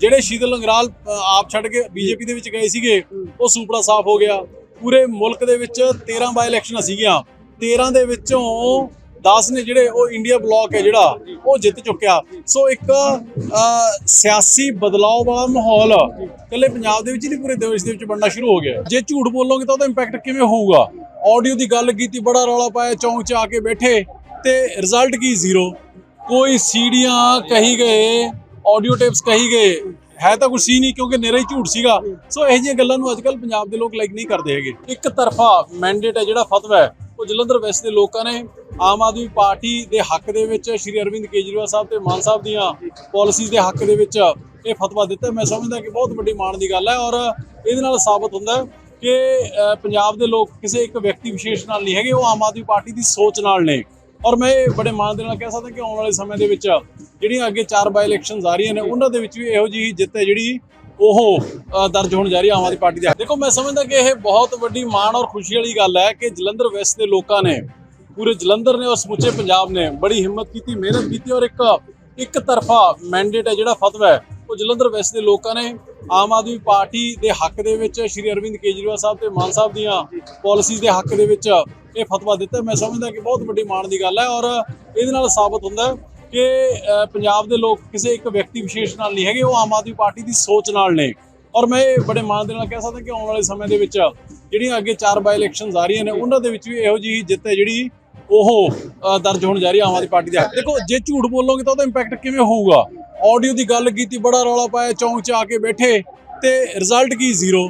ਜਿਹੜੇ ਸ਼ੀਤਲ ਲੰਗਰਾਲ ਆਪ ਛੱਡ ਕੇ ਬੀਜੇਪੀ ਦੇ ਵਿੱਚ ਗਏ ਸੀਗੇ, ਉਹ ਸੂਪੜਾ ਸਾਫ਼ ਹੋ ਗਿਆ। ਪੂਰੇ ਮੁਲਕ ਦੇ ਵਿੱਚ 13 ਬਾਈ ਇਲੈਕਸ਼ਨਾਂ ਸੀਗੀਆਂ। 13 ਦੇ ਵਿੱਚੋਂ 10 ਨੇ ਜਿਹੜੇ ਉਹ ਇੰਡੀਆ ਬਲਾਕ ਹੈ ਜਿਹੜਾ, ਉਹ ਜਿੱਤ ਚੁੱਕਿਆ। ਸੋ ਇੱਕ ਸਿਆਸੀ ਬਦਲਾਅ ਵਾਲਾ ਮਾਹੌਲ ਇਕੱਲੇ ਪੰਜਾਬ ਦੇ ਵਿੱਚ ਨਹੀਂ, ਪੂਰੇ ਦੇਸ਼ ਦੇ ਵਿੱਚ ਬਣਨਾ ਸ਼ੁਰੂ ਹੋ ਗਿਆ। ਜੇ ਝੂਠ ਬੋਲੋਗੇ ਤਾਂ ਉਹਦਾ ਇੰਪੈਕਟ ਕਿਵੇਂ ਹੋਊਗਾ? ਆਡੀਓ ਦੀ ਗੱਲ ਕੀਤੀ, ਬੜਾ ਰੌਲਾ ਪਾਇਆ, ਚੌਂਕ 'ਚ ਆ ਕੇ ਬੈਠੇ ਤੇ ਰਿਜ਼ਲਟ ਕੀ? ਜ਼ੀਰੋ ਕੋਈ ਸੀੜੀਆਂ ਕਹੀ ਗਏ ਆਡੀਓ ਟੇਪਸ ਕਹੀ ਗਏ। ਹੈ ਤਾਂ ਕੁਝ ਸੀ ਨਹੀਂ ਕਿਉਂਕਿ ਨਿਰਾ ਹੀ ਝੂਠ ਸੀਗਾ। ਸੋ ਇਹੋ ਜਿਹੀਆਂ ਗੱਲਾਂ ਨੂੰ ਅੱਜਕੱਲ ਪੰਜਾਬ ਦੇ ਲੋਕ ਲਾਈਕ ਨਹੀਂ ਕਰਦੇ ਹੈਗੇ। ਇੱਕ ਤਰਫਾ ਮੈਂਡੇਟ ਹੈ ਜਿਹੜਾ ਫਤਵਾ ਹੈ, ਉਹ ਜਲੰਧਰ ਵੈਸਟ ਦੇ ਲੋਕਾਂ ਨੇ ਆਮ ਆਦਮੀ ਪਾਰਟੀ ਦੇ ਹੱਕ ਦੇ ਵਿੱਚ, ਸ਼੍ਰੀ ਅਰਵਿੰਦ ਕੇਜਰੀਵਾਲ ਸਾਹਿਬ ਤੇ ਮਾਨ ਸਾਹਿਬ ਦੀਆਂ ਪਾਲਿਸੀਜ਼ ਦੇ ਹੱਕ ਦੇ ਵਿੱਚ ਇਹ ਫਤਵਾ ਦਿੱਤਾ। ਮੈਂ ਸਮਝਦਾ ਕਿ ਬਹੁਤ ਵੱਡੀ ਮਾਣ ਦੀ ਗੱਲ ਹੈ ਔਰ ਇਹਦੇ ਨਾਲ ਸਾਬਤ ਹੁੰਦਾ ਕਿ ਪੰਜਾਬ ਦੇ ਲੋਕ ਕਿਸੇ ਇੱਕ ਵਿਅਕਤੀ ਵਿਸ਼ੇਸ਼ ਨਾਲ ਨਹੀਂ ਹੈਗੇ, ਉਹ ਆਮ ਆਦਮੀ ਪਾਰਟੀ ਦੀ ਸੋਚ ਨਾਲ ਨੇ। ਔਰ ਮੈਂ ਇਹ ਬੜੇ ਮਾਣ ਦੇ ਨਾਲ ਕਹਿ ਸਕਦਾ ਕਿ ਆਉਣ ਵਾਲੇ ਸਮੇਂ ਦੇ ਵਿੱਚ ਜਿਹੜੀਆਂ ਅੱਗੇ ਚਾਰ ਬਾਈ ਇਲੈਕਸ਼ਨਸ ਆ ਰਹੀਆਂ ਨੇ, ਉਹਨਾਂ ਦੇ ਵਿੱਚ ਵੀ ਇਹੋ ਜਿਹੀ ਜਿੱਤ ਹੈ ਜਿਹੜੀ ਉਹ ਦਰਜ ਹੋਣ ਜਾ ਰਹੀ ਹੈ ਆਮ ਆਦਮੀ ਪਾਰਟੀ ਦੇ। ਦੇਖੋ, ਮੈਂ ਸਮਝਦਾ ਕਿ ਇਹ ਬਹੁਤ ਵੱਡੀ ਮਾਣ ਔਰ ਖੁਸ਼ੀ ਵਾਲੀ ਗੱਲ ਹੈ ਕਿ ਜਲੰਧਰ ਵੈਸਟ ਦੇ ਲੋਕਾਂ ਨੇ, ਪੂਰੇ ਜਲੰਧਰ ਨੇ ਔਰ ਸਮੁੱਚੇ ਪੰਜਾਬ ਨੇ ਬੜੀ ਹਿੰਮਤ ਕੀਤੀ, ਮਿਹਨਤ ਕੀਤੀ ਔਰ ਇੱਕ ਇੱਕ ਤਰਫਾ ਮੈਂਡੇਟ ਹੈ ਜਿਹੜਾ ਫਤਵਾ ਹੈ, ਉਹ ਜਲੰਧਰ ਵੈਸਟ ਦੇ ਲੋਕਾਂ ਨੇ ਆਮ ਆਦਮੀ ਪਾਰਟੀ ਦੇ ਹੱਕ ਦੇ ਵਿੱਚ, ਸ਼੍ਰੀ ਅਰਵਿੰਦ ਕੇਜਰੀਵਾਲ ਸਾਹਿਬ ਤੇ ਮਾਨ ਸਾਹਿਬ ਦੀਆਂ ਪਾਲਿਸੀਜ਼ ਦੇ ਹੱਕ ਦੇ ਵਿੱਚ ਇਹ ਫਤਵਾ ਦਿੱਤਾ। ਮੈਂ ਸਮਝਦਾ ਕਿ ਬਹੁਤ ਵੱਡੀ ਮਾਣ ਦੀ ਗੱਲ ਹੈ ਔਰ ਇਹਦੇ ਨਾਲ ਸਾਬਤ ਹੁੰਦਾ ਕਿ ਪੰਜਾਬ ਦੇ ਲੋਕ ਕਿਸੇ ਇੱਕ ਵਿਅਕਤੀ ਵਿਸ਼ੇਸ਼ ਨਾਲ ਨਹੀਂ ਹੈਗੇ, ਉਹ ਆਮ ਆਦਮੀ ਪਾਰਟੀ ਦੀ ਸੋਚ ਨਾਲ ਨੇ। ਔਰ ਮੈਂ ਇਹ ਬੜੇ ਮਾਣ ਦੇ ਨਾਲ ਕਹਿ ਸਕਦਾ ਕਿ ਆਉਣ ਵਾਲੇ ਸਮੇਂ ਦੇ ਵਿੱਚ ਜਿਹੜੀਆਂ ਅੱਗੇ ਚਾਰ ਬਾਈ ਇਲੈਕਸ਼ਨਸ ਆ ਰਹੀਆਂ ਨੇ, ਉਹਨਾਂ ਦੇ ਵਿੱਚ ਵੀ ਇਹੋ ਜਿਹੀ ਜਿੱਤ ਹੈ ਜਿਹੜੀ ਉਹ ਦਰਜ ਹੋਣ ਜਾ ਰਹੀ ਹੈ ਆਮ ਆਦਮੀ ਪਾਰਟੀ ਦੇ ਦੇਖੋ, ਜੇ ਝੂਠ ਬੋਲੋਗੇ ਤਾਂ ਉਹਦਾ ਇੰਪੈਕਟ ਕਿਵੇਂ ਹੋਊਗਾ? ਆਡੀਓ ਦੀ ਗੱਲ ਕੀਤੀ, ਬੜਾ ਰੌਲਾ ਪਾਇਆ, ਚੌਂਕ 'ਚ ਆ ਕੇ ਬੈਠੇ ਤੇ ਰਿਜ਼ਲਟ ਕੀ? ਜ਼ੀਰੋ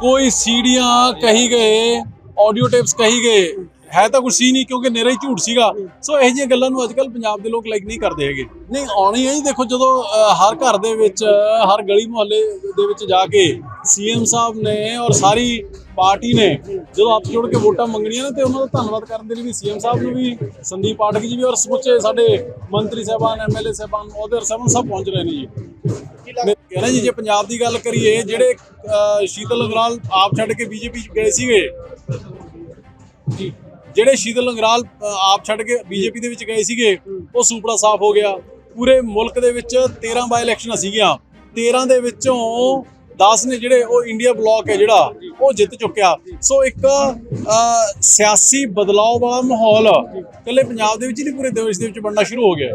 ਕੋਈ ਸੀੜੀਆਂ ਕਹੀ ਗਏ ਆਡੀਓ ਟੇਪਸ ਕਹੀ ਗਏ ਹੈ ਤਾਂ ਕੁਝ ਸੀ ਨਹੀਂ ਕਿਉਂਕਿ ਨਿਰਾ ਹੀ ਝੂਠ ਸੀਗਾ। ਸੋ ਇਹੋ ਜਿਹੀਆਂ ਗੱਲਾਂ ਨੂੰ ਅੱਜਕੱਲ ਪੰਜਾਬ ਦੇ ਲੋਕ ਲਾਈਕ ਨਹੀਂ ਕਰਦੇ ਹੈਗੇ। ਨਹੀਂ, ਆਉਣੀ ਹੈ ਜੀ, ਦੇਖੋ ਜਦੋਂ ਹਰ ਘਰ ਦੇ ਵਿੱਚ, ਹਰ ਗਲੀ ਮੁਹੱਲੇ ਦੇ ਵਿੱਚ ਜਾ ਕੇ ਸੀਐਮ ਸਾਹਿਬ ਨੇ ਔਰ ਸਾਰੀ ਪਾਰਟੀ ਨੇ ਜਦੋਂ ਹੱਥ ਜੋੜ ਕੇ ਵੋਟਾਂ ਮੰਗਣੀਆਂ ਨੇ ਤੇ ਉਹਨਾਂ ਦਾ ਧੰਨਵਾਦ ਕਰਨ ਦੇ ਲਈ ਵੀ ਸੀਐਮ ਸਾਹਿਬ ਨੂੰ ਵੀ, ਸੰਦੀਪ ਪਾਠਕ ਜੀ ਵੀ ਔਰ ਸਮੁੱਚੇ ਸਾਡੇ ਮੰਤਰੀ ਸਾਹਿਬਾਨ ਐਮਐਲਏ ਸਾਹਿਬਾਨ ਅਹੁਦੇਦਾਰ ਸਾਹਿਬਾਨ ਸਭ ਪਹੁੰਚ ਰਹੇ ਨੇ ਜੀ। ਮੈਂ ਕਹਿਣਾ ਜੀ, ਜੇ ਪੰਜਾਬ ਦੀ ਗੱਲ ਕਰੀਏ, ਜਿਹੜੇ ਸ਼ੀਤਲ ਲੰਗਰਾਲ ਆਪ ਛੱਡ ਕੇ ਬੀਜੇਪੀ ਚ ਗਏ ਸੀਗੇ ਜੀ। ਜਿਹੜੇ ਸ਼ੀਤਲ ਲੰਗਰਾਲ ਆਪ ਛੱਡ ਕੇ ਬੀਜੇਪੀ ਦੇ ਵਿੱਚ ਗਏ ਸੀਗੇ, ਉਹ ਸੂਪੜਾ ਸਾਫ਼ ਹੋ ਗਿਆ। ਪੂਰੇ ਮੁਲਕ ਦੇ ਵਿੱਚ 13 ਬਾਈ ਇਲੈਕਸ਼ਨਾਂ ਸੀਗੀਆਂ। 13 ਦੇ ਵਿੱਚੋਂ 10 ਨੇ ਜਿਹੜੇ ਉਹ ਇੰਡੀਆ ਬਲਾਕ ਹੈ ਜਿਹੜਾ, ਉਹ ਜਿੱਤ ਚੁੱਕਿਆ। ਸੋ ਇੱਕ ਸਿਆਸੀ ਬਦਲਾਅ ਵਾਲਾ ਮਾਹੌਲ ਇਕੱਲੇ ਪੰਜਾਬ ਦੇ ਵਿੱਚ ਨਹੀਂ, ਪੂਰੇ ਦੇਸ਼ ਦੇ ਵਿੱਚ ਬਣਨਾ ਸ਼ੁਰੂ ਹੋ ਗਿਆ।